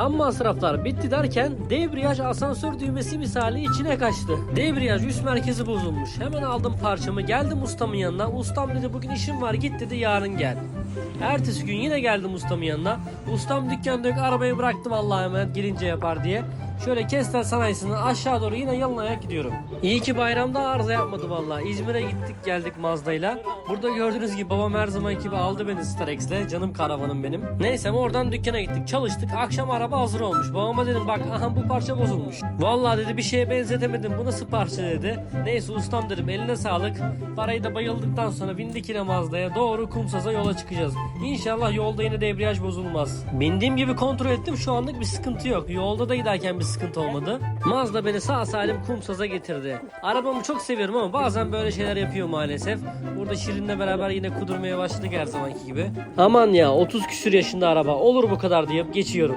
Tam masraflar bitti derken debriyaj asansör düğmesi misali içine kaçtı. Debriyaj üst merkezi bozulmuş. Hemen aldım parçamı geldim ustamın yanına. Ustam dedi bugün işim var git dedi yarın gel. Ertesi gün yine geldim ustamın yanına. Ustam dükkanda yok arabayı bıraktım Allah'a emanet gelince yapar diye. Şöyle Kestel sanayisinden aşağı doğru yine yalın gidiyorum. İyi ki bayramda arıza yapmadı vallahi. İzmir'e gittik geldik Mazda'yla. Burada gördüğünüz gibi babam her zaman gibi aldı beni Starex'le. Canım karavanım benim. Neyse oradan dükkana gittik çalıştık. Akşam araba hazır olmuş. Babama dedim bak aha bu parça bozulmuş. Vallahi dedi bir şeye benzetemedim bu nasıl parça dedi. Neyse ustam dedim eline sağlık. Parayı da bayıldıktan sonra bindik yine Mazda'ya doğru Kumsaz'a yola çıkacağız. İnşallah yolda yine debriyaj bozulmaz. Bindiğim gibi kontrol ettim şu anlık bir sıkıntı yok. Yolda da giderken bir sıkıntı olmadı. Mazda beni sağ salim Kumsaz'a getirdi. Arabamı çok seviyorum ama bazen böyle şeyler yapıyor maalesef. Burada Şirin'le beraber yine kudurmaya başladık her zamanki gibi. Aman ya 30 küsür yaşında araba olur bu kadar deyip geçiyorum.